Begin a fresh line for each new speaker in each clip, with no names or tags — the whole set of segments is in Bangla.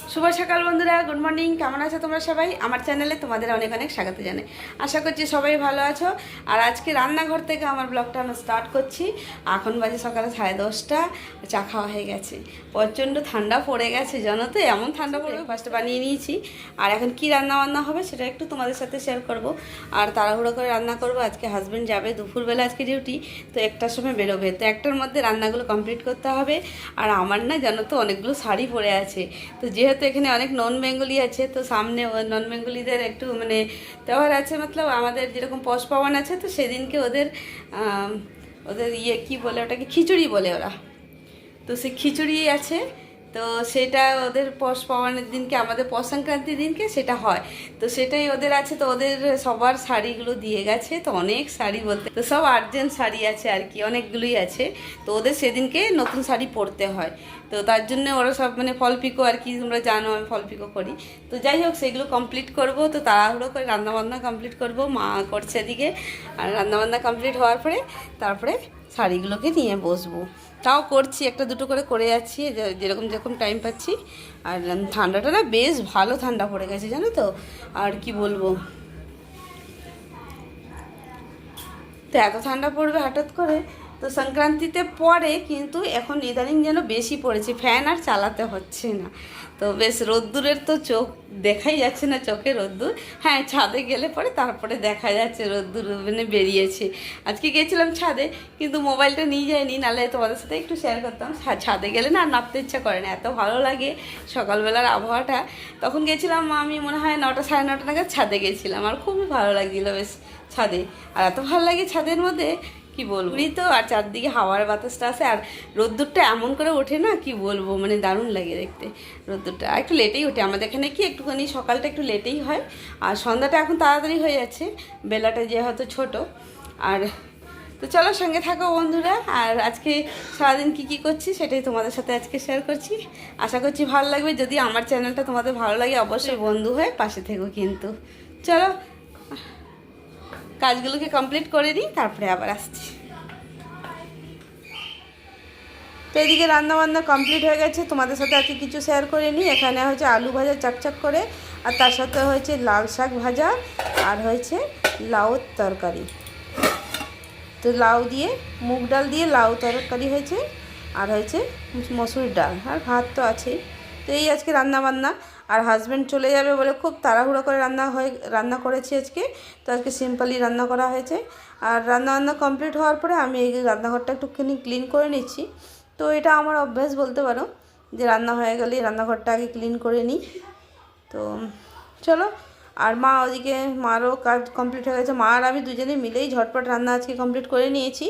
শুভ সকাল বন্ধুরা গুড মর্নিং কেমন আছো তোমরা সবাই? আমার চ্যানেলে তোমাদের অনেক অনেক স্বাগত জানাই। আশা করছি সবাই ভালো আছো। আর আজকে রান্নাঘর থেকে আমার ব্লগটা আমি স্টার্ট করছি। এখন বাজে সকালে সাড়ে দশটা, চা খাওয়া হয়ে গেছে। প্রচণ্ড ঠান্ডা পড়ে গেছে, জানো তো, এমন ঠান্ডা পড়ে ফার্স্টে বানিয়ে নিয়েছি। আর এখন কি রান্না বান্না হবে সেটা একটু তোমাদের সাথে শেয়ার করব। আর তাড়াহুড়ো করে রান্না করব। আজকে হাজব্যান্ড যাবে দুপুরবেলা আজকে ডিউটি তো একটার সময় বেরোবে। তো একটার মধ্যে রান্নাগুলো কমপ্লিট করতে হবে। আর আমার না, জানো তো, অনেকগুলো শাড়ি পরে আছে। তো যেহেতু এখানে অনেক নন বেঙ্গলি আছে, তো সামনে নন বেঙ্গলিদের একটু মানে তেওহার আছে, মতলব আমাদের যেরকম পশ পাওয়ান আছে, তো সেদিনকে ওদের ওদের ইয়ে কি বলে ওটাকে? খিচুড়ি বলে ওরা। তো সে খিচুড়ি আছে। তো সেটা ওদের পশ পাওয়ানের দিনকে, আমাদের পশ সংক্রান্তির দিনকে সেটা হয়। তো সেটাই ওদের আছে, তো ওদের সবার শাড়িগুলো দিয়ে গেছে, তো অনেক শাড়ি বলতে, তো সব আর্জেন্ট শাড়ি আছে আর কি, অনেকগুলোই আছে। তো ওদের সেদিনকে নতুন শাড়ি পরতে হয়। তো তার জন্য ওরা সব মানে ফল পিকো আর কি, তোমরা জানো আমি ফল পিকো করি। তো যাই হোক, সেগুলো কমপ্লিট করব, তো তাড়াহুড়ো করে রান্নাবান্না কমপ্লিট করব, মা করছে এদিকে। আর রান্নাবান্না কমপ্লিট হওয়ার পরে তারপরে শাড়িগুলোকে নিয়ে বসবো। তাও করছি, একটা দুটো করে করে যাচ্ছি যেরকম যেরকম টাইম পাচ্ছি। আর ঠান্ডাটা না বেশ ভালো ঠান্ডা পড়ে গেছে, জানো তো? আর কি বলব? তো এত ঠান্ডা পড়বে হঠাৎ করে? তো সংক্রান্তিতে পরে কিন্তু এখন ইদানিং যেন বেশি পড়েছে, ফ্যান আর চালাতে হচ্ছে না। তো বেশ রোদ্দুরের তো চোখ দেখাই যাচ্ছে না, চোখে রোদ্দুর। হ্যাঁ ছাদে গেলে পরে তারপরে দেখা যাচ্ছে রোদ্দুর মানে বেরিয়েছে। আজকে গেছিলাম ছাদে, কিন্তু মোবাইলটা নিয়ে যায়নি নাহলে তোমাদের সাথে একটু শেয়ার করতাম। ছাদে গেলে না আর নামতে ইচ্ছা করে না, এত ভালো লাগে সকালবেলার আবহাওয়াটা। তখন গেছিলাম আমি, মনে হয় নটা সাড়ে নটা নাগাদ ছাদে গেছিলাম, আর খুবই ভালো লাগছিল বেশ ছাদে। আর এত ভালো লাগে ছাদের মধ্যে কি বলব? এই তো আর চারদিকে হাওয়ার বাতাসটা আছে, আর রোদ্দুরটা এমন করে ওঠে না, কি বলব মানে দারুণ লাগে দেখতে রোদ্দুরটা। একটু লেটেই ওঠে, আমাদের এখানে কি একটুখানি সকালটা একটু লেটেই হয়, আর সন্ধ্যাটা এখন তাড়াতাড়ি হয়ে যাচ্ছে, বেলাটা যে হয়তো ছোট। আর তো চলো সঙ্গে থাকো বন্ধুরা, আর আজকে সারাদিন কি কি করছি সেটাই তোমাদের সাথে আজকে শেয়ার করছি। আশা করছি ভালো লাগবে, যদি আমার চ্যানেলটা তোমাদের ভালো লাগে অবশ্যই বন্ধু হয়ে পাশে থেকো কিন্তু। চলো, কাজগুলোকে কমপ্লিট করে নিই, তারপরে আবার আসছি। তো এদিকে রান্না বান্না কমপ্লিট হয়ে গেছে। তোমাদের সাথে আজকে কিছু শেয়ার করে নিই। এখানে হচ্ছে আলু ভাজা চাকচাক করে, আর তার সাথে হয়েছে লাল শাক ভাজা, আর হয়েছে লাউর তরকারি। তো লাউ দিয়ে, মুগ ডাল দিয়ে লাউ তরকারি হয়েছে, আর হয়েছে মসুর ডাল, আর ভাত তো আছেই। তো এই আজকে রান্না বান্না, আর হাজব্যান্ড চলে যাবে বলে খুব তাড়াহুড়ো করে রান্না হয়ে, রান্না করেছি আজকে। তো আজকে সিম্পলি রান্না করা হয়েছে। আর রান্না বান্না কমপ্লিট হওয়ার পরে আমি এই রান্নাঘরটা একটুখানি ক্লিন করে নিচ্ছি। তো এটা আমার অভ্যাস বলতে পারো যে রান্না হয়ে গেলেই রান্নাঘরটা আগে ক্লিন করে নিই। তো চলো, আর মা ওদিকে, মারও কাজ কমপ্লিট হয়ে গেছে। মা আর আমি দুজনে মিলেই ঝটপট রান্না আজকে কমপ্লিট করে নিয়েছি।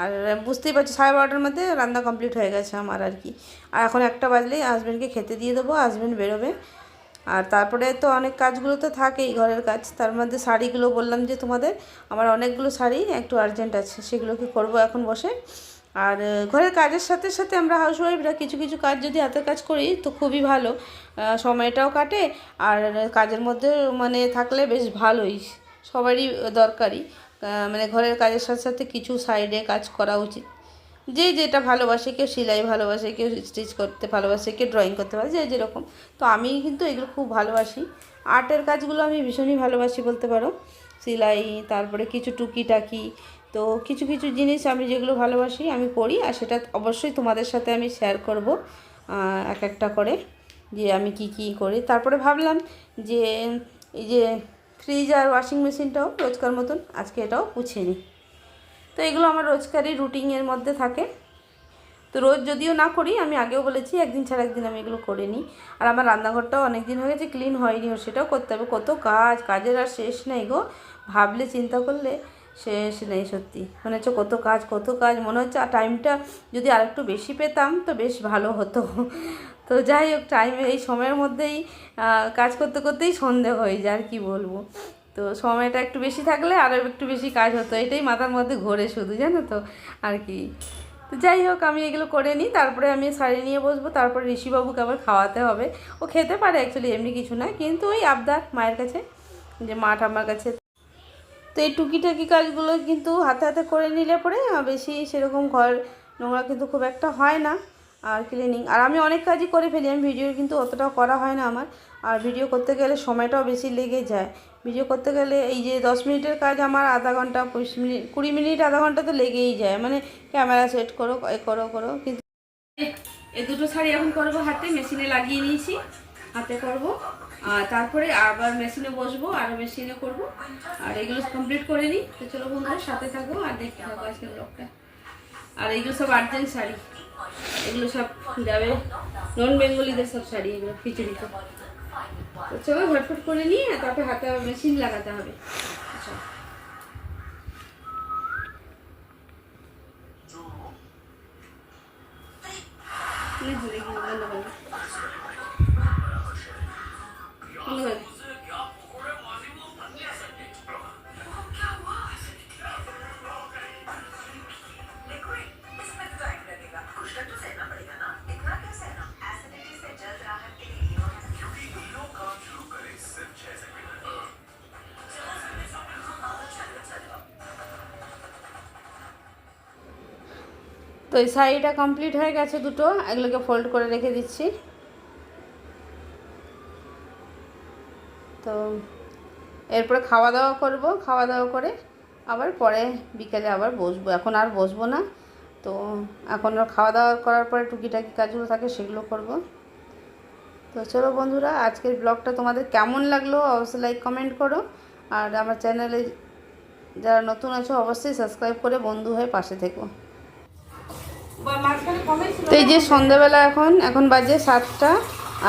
আর বুঝতেই পারছি, সাড়ে বারোটার মধ্যে রান্না কমপ্লিট হয়ে গেছে আমার আর কি। আর এখন একটা বাজলেই হাজব্যান্ডকে খেতে দিয়ে দেবো হাজব্যান্ড বেরোবে। আর তারপরে তো অনেক কাজগুলো তো থাকেই ঘরের কাজ। তার মধ্যে শাড়িগুলো বললাম যে তোমাদের, আমার অনেকগুলো শাড়ি, একটু আর্জেন্ট আছে সেগুলোকে করব এখন বসে? আর ঘরের কাজের সাথে সাথে আমরা হাউসওয়াইফরা কিছু কিছু কাজ যদি হাতের কাজ করি তো খুবই ভালো। সময়টাও কাটে আর কাজের মধ্যে মানে থাকলে বেশ ভালোই, সবারই দরকারি। মানে ঘরের কাজের সাথে সাথে কিছু সাইডে কাজ করা উচিত। যে যেটা ভালোবাসে, কেউ সেলাই ভালোবাসে, কেউ স্টিচ করতে ভালোবাসে, কেউ ড্রয়িং করতে ভালোবাসে, যে যেরকম। তো আমি কিন্তু এগুলো খুব ভালোবাসি। আর্টের কাজগুলো আমি ভীষণই ভালোবাসি বলতে পারো। সেলাই, তারপরে কিছু টুকিটাকি তো কিছু কিছু জিনিস আমি যেগুলো ভালোবাসি আমি করি আর সেটা অবশ্যই তোমাদের সাথে আমি শেয়ার করব এক একটা করে যে আমি কি কি করি। তারপরে ভাবলাম যে এই যে ফ্রিজ আর ওয়াশিং মেশিনটাও রোজকার মতন আজকে এটাও পুছে নিই। তো এগুলো আমার রোজকারই রুটিনের মধ্যে থাকে। তো রোজ যদিও না করি, আমি আগেও বলেছি একদিন ছাড়া একদিন আমি এগুলো করে নিই। আর আমার রান্নাঘরটাও অনেক দিন হয়ে গেছে ক্লিন হয়নি, সেটাও করতে হবে। কত কাজ, কাজের আর শেষ নেই গো। ভাবলে, চিন্তা করলে শেষ নেই সত্যি। মনে হচ্ছে কত কাজ কত কাজ। মনে হচ্ছে আর টাইমটা যদি আরেকটু বেশি পেতাম তো বেশ ভালো হতো। তো যাই হোক টাইম এই সময়ের মধ্যেই কাজ করতে করতেই সন্ধে হয়ে যায়, আর কি বলব। তো সময়টা একটু বেশি থাকলে আরও একটু বেশি কাজ হতো। এটাই মাথার মধ্যে ঘোরে শুধু, জানো তো, আর কি। তো যাই হোক, আমি এগুলো করে নিই। তারপরে আমি শাড়ি নিয়ে বসবো। তারপরে ঋষিবাবুকে আবার খাওয়াতে হবে। ও খেতে পারে অ্যাকচুয়ালি এমনি কিছু না। কিন্তু ওই আবদার মায়ের কাছে, যে মা ঠাম্মার কাছে তো এই টুকিটাকি কাজগুলো কিন্তু হাতে হাতে করে নিলে পরে বেশি সেরকম ঘর নোংরা কিন্তু খুব একটা হয় না আর ক্লিনিং আর আমি অনেক কাজই করে ফেলি, আমি ভিডিও কিন্তু অতটাও করা হয় না আমার। আর ভিডিও করতে গেলে সময়টাও বেশি লেগে যায়। ভিডিও করতে গেলে এই যে দশ মিনিটের কাজ আমার আধা ঘণ্টা, পঁচিশ মিনিট, কুড়ি মিনিট, আধা ঘণ্টা তো লেগেই যায়। মানে ক্যামেরা সেট করো, এ করো করো, কিন্তু এই দুটো শাড়ি এখন করব হাতে মেশিনে লাগিয়ে নিয়েছি, হাতে করব। আর তারপরে আবার মেশিনে বসবো, আর মেশিনে করব। আর এগুলো কমপ্লিট করে নিই। তো চলো বন্ধুরা, সাথে থাকব আর দেখতে থাকব আজকের ব্লগটা আর এইগুলো সব আর্জেন্ট শাড়ি। এগুলো সব যাবে নন বেঙ্গলিদের সব শাড়ি, এগুলো খিচুড়িতে তো চলো ঝটফট করে আর তারপরে হাতে আবার মেশিন লাগাতে হবে। আচ্ছা তো এই শাড়িটা কমপ্লিট হয়ে গেছে দুটো। এগুলোকে ফোল্ড করে রেখে দিচ্ছি তো এরপরে খাওয়া দাওয়া করব। খাওয়া দাওয়া করে আবার পরে বিকেলে আবার বসবো। এখন আর বসবো না। তো এখন খাওয়া দাওয়া করার পরে টুকিটাকি কাজগুলো থাকে সেগুলো করব। তো চলো বন্ধুরা আজকের ব্লগটা তোমাদের কেমন লাগল অবশ্যই লাইক কমেন্ট করো। আর আমার চ্যানেলে যারা নতুন আছো অবশ্যই সাবস্ক্রাইব করে বন্ধু হয়ে পাশে থেকো। তো এই যে সন্ধ্যাবেলা এখন এখন বাজে সাতটা।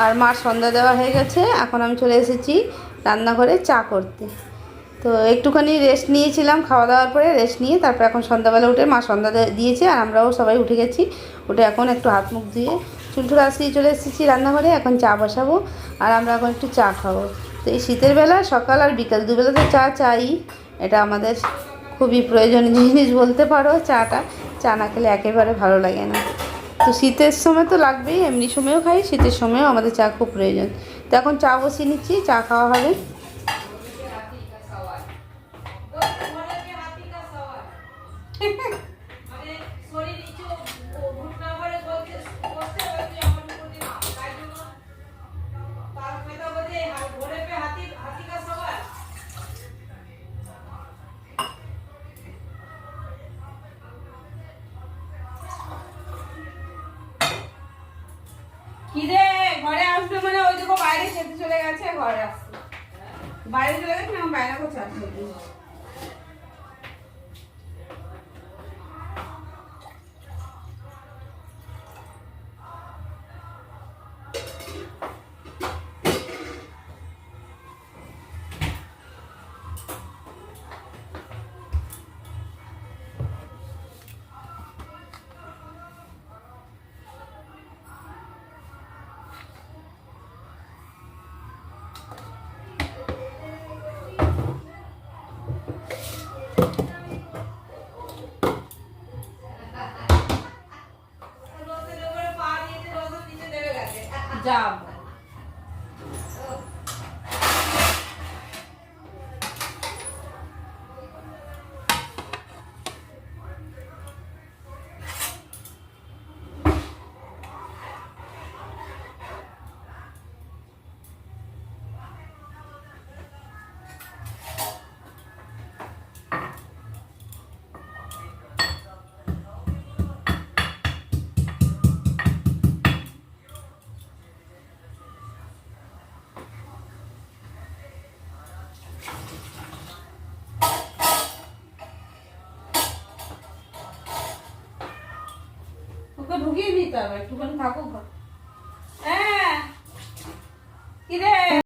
আর মার সন্ধ্যা দেওয়া হয়ে গেছে, এখন আমি চলে এসেছি রান্নাঘরে চা করতে। তো একটুখানি রেস্ট নিয়েছিলাম, খাওয়া দাওয়ার পরে রেস্ট নিয়ে তারপর এখন সন্ধ্যাবেলা উঠে মা সন্ধ্যা দিয়েছে আর আমরাও সবাই উঠে গেছি। উঠে এখন একটু হাত মুখ ধুয়ে চুলটুল আসিয়ে চলে এসেছি রান্নাঘরে, এখন চা বসাবো আর আমরা এখন একটু চা খাব। তো এই শীতের বেলা, সকাল আর বিকাল দুবেলা তো চা চাই, এটা আমাদের খুবই প্রয়োজনীয় জিনিস বলতে পারো, চাটা। চা না খেলে একেবারে ভালো লাগে না। তো শীতের সময় তো লাগবেই, এমনি সময়ও খাই, শীতের সময়ও আমাদের চা খুব প্রয়োজন। তো এখন চা বসিয়ে নিচ্ছি, চা খাওয়া হবে। বাইরে চলে গেছে না বাইরে করছে ওকে ঢুকিয়ে দিতে হবে একটুখানি থাকুক। হ্যাঁ। কিরে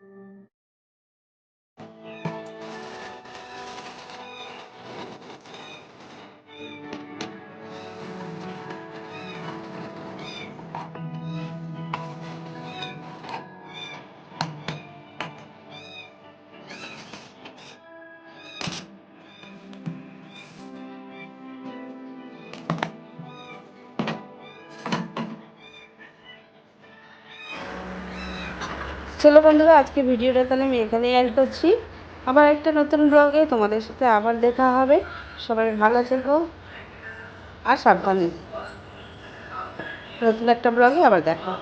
Thank you. চলো বন্ধুরা আজকে ভিডিওটা তাহলে আমি এখানেই অ্যাড করছি। আবার একটা নতুন ব্লগে তোমাদের সাথে আবার দেখা হবে। সবাই ভালো থেকো আর সাবধানে। নতুন একটা ব্লগে আবার দেখা।